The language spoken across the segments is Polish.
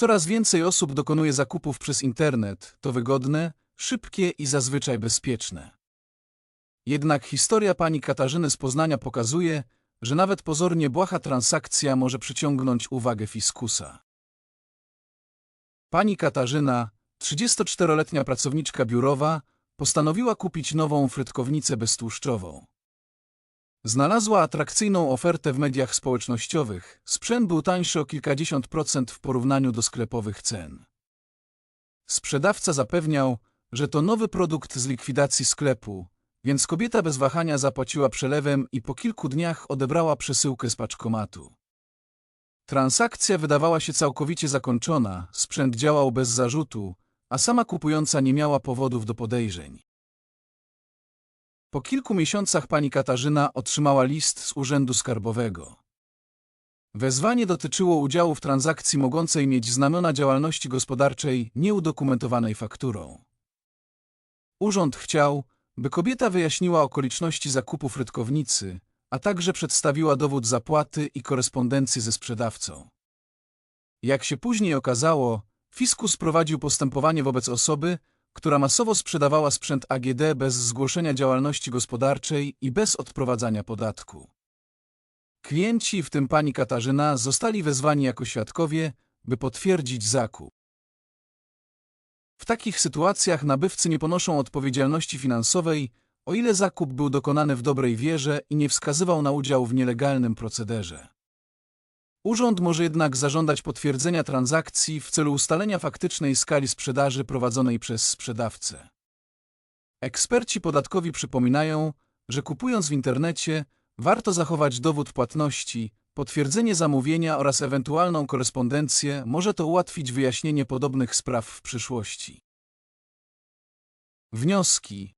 Coraz więcej osób dokonuje zakupów przez internet. To wygodne, szybkie i zazwyczaj bezpieczne. Jednak historia pani Katarzyny z Poznania pokazuje, że nawet pozornie błaha transakcja może przyciągnąć uwagę fiskusa. Pani Katarzyna, 34-letnia pracowniczka biurowa, postanowiła kupić nową frytkownicę beztłuszczową. Znalazła atrakcyjną ofertę w mediach społecznościowych. Sprzęt był tańszy o kilkadziesiąt procent w porównaniu do sklepowych cen. Sprzedawca zapewniał, że to nowy produkt z likwidacji sklepu, więc kobieta bez wahania zapłaciła przelewem i po kilku dniach odebrała przesyłkę z paczkomatu. Transakcja wydawała się całkowicie zakończona, sprzęt działał bez zarzutu, a sama kupująca nie miała powodów do podejrzeń. Po kilku miesiącach pani Katarzyna otrzymała list z Urzędu Skarbowego. Wezwanie dotyczyło udziału w transakcji mogącej mieć znamiona działalności gospodarczej nieudokumentowanej fakturą. Urząd chciał, by kobieta wyjaśniła okoliczności zakupu frytkownicy, a także przedstawiła dowód zapłaty i korespondencję ze sprzedawcą. Jak się później okazało, fiskus prowadził postępowanie wobec osoby, która masowo sprzedawała sprzęt AGD bez zgłoszenia działalności gospodarczej i bez odprowadzania podatku. Klienci, w tym pani Katarzyna, zostali wezwani jako świadkowie, by potwierdzić zakup. W takich sytuacjach nabywcy nie ponoszą odpowiedzialności finansowej, o ile zakup był dokonany w dobrej wierze i nie wskazywał na udział w nielegalnym procederze. Urząd może jednak zażądać potwierdzenia transakcji w celu ustalenia faktycznej skali sprzedaży prowadzonej przez sprzedawcę. Eksperci podatkowi przypominają, że kupując w internecie warto zachować dowód płatności, potwierdzenie zamówienia oraz ewentualną korespondencję może to ułatwić wyjaśnienie podobnych spraw w przyszłości. Wnioski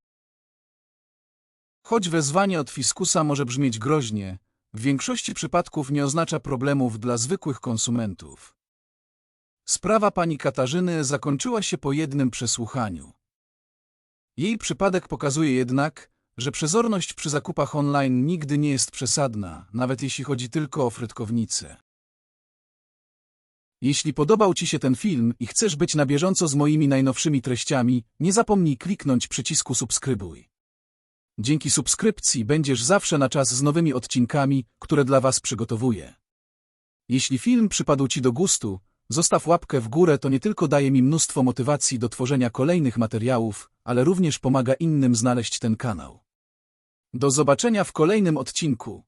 Choć wezwanie od fiskusa może brzmieć groźnie, w większości przypadków nie oznacza problemów dla zwykłych konsumentów. Sprawa pani Katarzyny zakończyła się po jednym przesłuchaniu. Jej przypadek pokazuje jednak, że przezorność przy zakupach online nigdy nie jest przesadna, nawet jeśli chodzi tylko o frytkownicę. Jeśli podobał Ci się ten film i chcesz być na bieżąco z moimi najnowszymi treściami, nie zapomnij kliknąć przycisku subskrybuj. Dzięki subskrypcji będziesz zawsze na czas z nowymi odcinkami, które dla Was przygotowuję. Jeśli film przypadł Ci do gustu, zostaw łapkę w górę, to nie tylko daje mi mnóstwo motywacji do tworzenia kolejnych materiałów, ale również pomaga innym znaleźć ten kanał. Do zobaczenia w kolejnym odcinku.